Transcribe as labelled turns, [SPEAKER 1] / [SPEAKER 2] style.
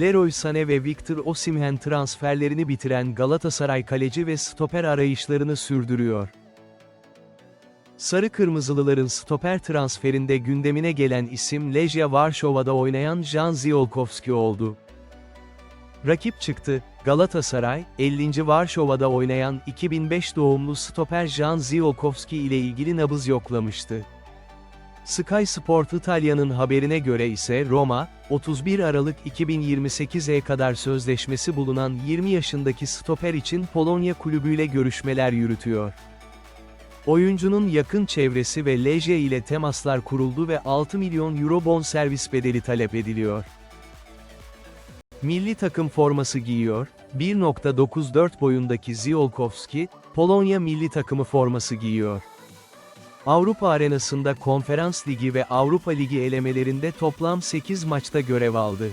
[SPEAKER 1] Leroy Sané ve Victor Osimhen transferlerini bitiren Galatasaray kaleci ve stoper arayışlarını sürdürüyor. Sarı Kırmızılıların stoper transferinde gündemine gelen isim Legia Varşova'da oynayan Jan Ziolkowski oldu. Rakip çıktı, Galatasaray, 50. Varşova'da oynayan 2005 doğumlu stoper Jan Ziolkowski ile ilgili nabız yoklamıştı. Sky Sport İtalya'nın haberine göre ise Roma, 31 Aralık 2028'e kadar sözleşmesi bulunan 20 yaşındaki stoper için Polonya kulübüyle görüşmeler yürütüyor. Oyuncunun yakın çevresi ve Legia ile temaslar kuruldu ve 6 milyon euro bonservis bedeli talep ediliyor. Milli takım forması giyiyor, 1.94 boyundaki Ziolkowski, Polonya milli takımı forması giyiyor. Avrupa arenasında Konferans Ligi ve Avrupa Ligi elemelerinde toplam 8 maçta görev aldı.